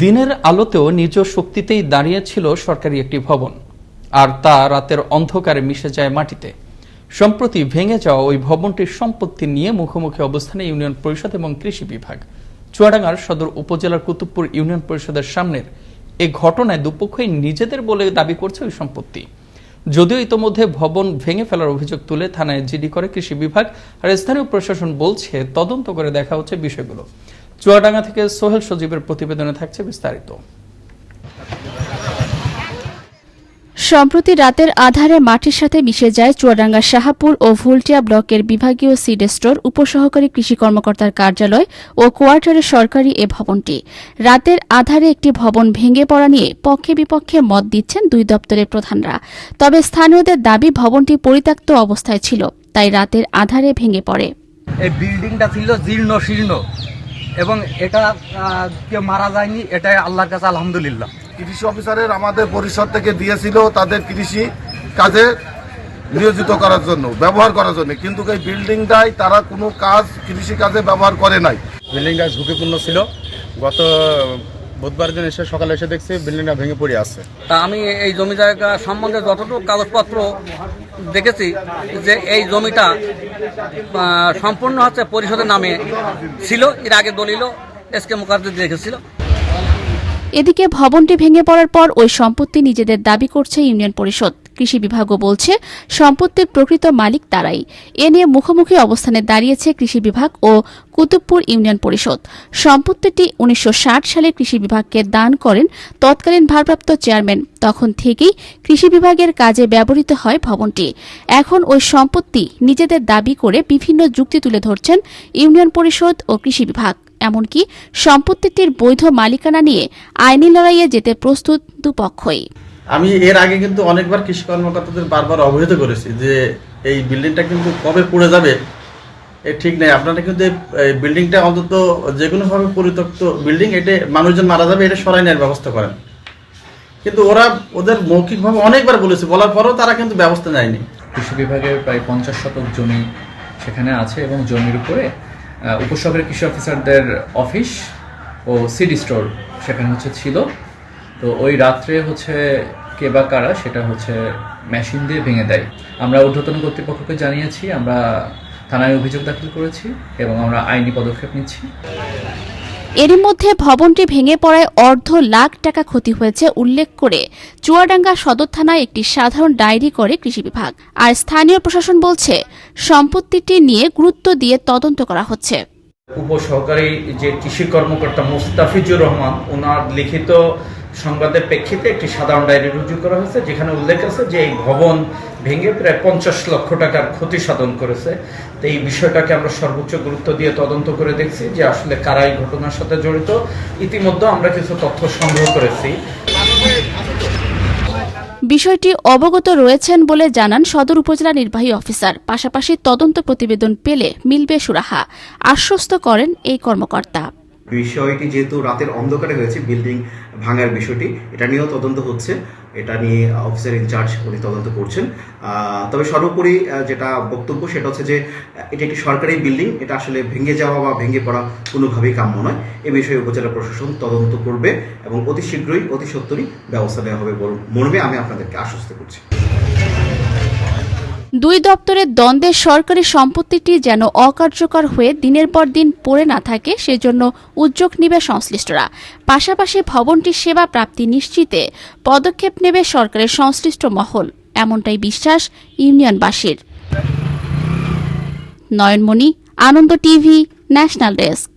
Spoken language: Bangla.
দিনের আলোতেও নিজ শক্তিতেই দাঁড়িয়েছিল সরকারি একটি ভবন, আর তা রাতের অন্ধকারে মিশে যায় মাটিতে। সম্প্রতি ভেঙে যাওয়া ওই ভবনটির সম্পত্তি নিয়ে মুখোমুখি অবস্থানে ইউনিয়ন পরিষদ এবং কৃষি বিভাগ। চুয়াডাঙ্গার সদর উপজেলার কুতুবপুর ইউনিয়ন পরিষদের সামনের এ ঘটনায় দুপক্ষই নিজেদের বলে দাবি করছে ওই সম্পত্তি। যদিও ইতোমধ্যে ভবন ভেঙে ফেলার অভিযোগ তুলে থানায় জিডি করে কৃষি বিভাগ, আর স্থানীয় প্রশাসন বলছে তদন্ত করে দেখা হচ্ছে বিষয়গুলো। চুয়াডাঙ্গা থেকে সোহেল সজীবের প্রতিবেদনে থাকছে বিস্তারিত। সম্প্রতি রাতের আধারে মাটির সাথে মিশে যায় চুয়াডাঙ্গা শাহাপুর ও ভুলটিয়া ব্লকের বিভাগীয় সিড স্টোর উপসহকারী কৃষি কর্মকর্তার কার্যালয় ও কোয়ার্টারের সরকারি এ ভবনটি। রাতের আধারে একটি ভবন ভেঙে পড়া নিয়ে পক্ষে বিপক্ষে মত দিচ্ছেন দুই দপ্তরের প্রধানরা। তবে স্থানীয়দের দাবি ভবনটি পরিত্যক্ত অবস্থায় ছিল তাই রাতের আধারে ভেঙে পড়ে। এই বিল্ডিংটা ছিল জীর্ণ শীর্ণ। এবং এটা কেউ মারা যায়নি এটাই আল্লাহর কাছে আলহামদুলিল্লাহ। কৃষি অফিসারের আমাদের পরিষদ থেকে দিয়েছিল তাদের কৃষি কাজে নিয়োজিত করার জন্য ব্যবহার করার জন্য। কিন্তু এই বিল্ডিংটাই তারা কোনো কাজ কৃষি কাজে ব্যবহার করে নাই। বিল্ডিংটা ঝুঁকিপূর্ণ ছিল। গত বুধবার দিন এসে সকালে এসে দেখছি বিল্ডিংটা ভেঙে পড়ে আছে। তা আমি এই জমি জায়গা সম্বন্ধে যতটুকু কাগজপত্র দেখেছি যে এই জমিটা সম্পূর্ণ হচ্ছে পরিষদের নামে ছিল, এর আগে দলিল এস কে মুখার্জি দেখেছিল। এদিকে ভবনটি ভেঙে পড়ার পর ওই সম্পত্তি নিজেদের দাবি করছে ইউনিয়ন পরিষদ। কৃষি বিভাগও বলছে, সম্পত্তির প্রকৃত মালিক তারাই। এ নিয়ে মুখোমুখি অবস্থানে দাঁড়িয়েছে কৃষি বিভাগ ও কুতুবপুর ইউনিয়ন পরিষদ। সম্পত্তিটি উনিশশো ষাট সালে কৃষি বিভাগকে দান করেন তৎকালীন ভারপ্রাপ্ত চেয়ারম্যান। তখন থেকেই কৃষি বিভাগের কাজে ব্যবহৃত হয় ভবনটি। এখন ওই সম্পত্তি নিজেদের দাবি করে বিভিন্ন যুক্তি তুলে ধরছেন ইউনিয়ন পরিষদ ও কৃষি বিভাগ। এমনকি সম্পত্তিটির বৈধ মালিকানা নিয়ে আইনি লড়াইয়ে যেতে প্রস্তুত দুপক্ষই। আমি এর আগে কিন্তু অনেকবার কৃষি কর্মকর্তাদের বারবার অবহিত করেছি যে এই বিল্ডিংটা কিন্তু কবে পড়ে যাবে এ ঠিক নেই। আপনারা কিন্তু এই- এই বিল্ডিংটা অন্তত যে কোনোভাবে পরিত্যক্ত বিল্ডিং এটা মানুষজন মারা যাবে এটা সরাই নেওয়ার ব্যবস্থা করেন। কিন্তু ওরা ওদের মৌখিকভাবে অনেকবার বলেছে বলার পরেও তারা কিন্তু ব্যবস্থা নেয়নি। কৃষি বিভাগের প্রায় পঞ্চাশ শতক জমি সেখানে আছে এবং জমির উপরে উপসহকারী কৃষি অফিসারদের অফিস ও সিডি স্টোর সেখানে হচ্ছে ছিল। তো ওই রাত্রে হচ্ছে কে বা কারা সেটা হচ্ছে মেশিন দিয়ে ভেঙে দেয়। আমরা ঊর্ধ্বতন কর্তৃপক্ষকে জানিয়েছি, আমরা থানায় অভিযোগ দাখিল করেছি এবং আমরা আইনি পদক্ষেপ নিচ্ছি। এরই মধ্যে ভবনটি ভেঙে পড়ায় অর্ধ লাখ টাকা ক্ষতি হয়েছে উল্লেখ করে চুয়াডাঙ্গা সদর থানায় একটি সাধারণ ডায়েরি করে কৃষি বিভাগ। আর স্থানীয় প্রশাসন বলছে, সম্পত্তিটি নিয়ে গুরুত্ব দিয়ে তদন্ত করা হচ্ছে। উপসহকারী যে কৃষি কর্মকর্তা মুস্তাফিজুর রহমান, ওনার লিখিত সংবাদের প্রেক্ষিতে একটি সাধারণ ডায়েরি রুজু করা হয়েছে, যেখানে উল্লেখ আছে যে এই ভবন ভেঙে প্রায় পঞ্চাশ লক্ষ টাকার ক্ষতি সাধন করেছে। তো এই বিষয়টাকে আমরা সর্বোচ্চ গুরুত্ব দিয়ে তদন্ত করে দেখছি যে আসলে কারা এই ঘটনার সাথে জড়িত। ইতিমধ্যে আমরা কিছু তথ্য সংগ্রহ করেছি। বিষয়টি অবগত রয়েছেন বলে জানান সদর উপজেলা নির্বাহী অফিসার। পাশাপাশি তদন্ত প্রতিবেদন পেলে মিলবে সুরাহা। আশ্বস্ত করেন এই কর্মকর্তা। বিষয়টি যেহেতু রাতের অন্ধকারে হয়েছে বিল্ডিং ভাঙার বিষয়টি, এটা নিয়েও তদন্ত হচ্ছে। এটা নিয়ে অফিসার ইনচার্জ উনি তদন্ত করছেন। তবে সর্বোপরি যেটা বক্তব্য সেটা হচ্ছে যে এটি একটি সরকারি বিল্ডিং এটা আসলে ভেঙে যাওয়া বা ভেঙে পড়া কোনোভাবেই কাম্য নয়। এ বিষয়ে উপজেলা প্রশাসন তদন্ত করবে এবং অতি শীঘ্রই, অতি সত্তরই ব্যবস্থা নেওয়া হবে বলে মর্মে আমি আপনাদেরকে আশ্বস্ত করছি। দুই দপ্তরের দ্বন্দ্বের সরকারি সম্পত্তিটি যেন অকার্যকর হয়ে দিনের পর দিন পড়ে না থাকে, সেজন্য উদ্যোগ নেবে সংশ্লিষ্টরা। পাশাপাশি ভবনটির সেবা প্রাপ্তি নিশ্চিতে পদক্ষেপ নেবে সরকারের সংশ্লিষ্ট মহল, এমনটাই বিশ্বাস ইউনিয়নবাসীর। Nayanmoni, Ananda TV, national desk.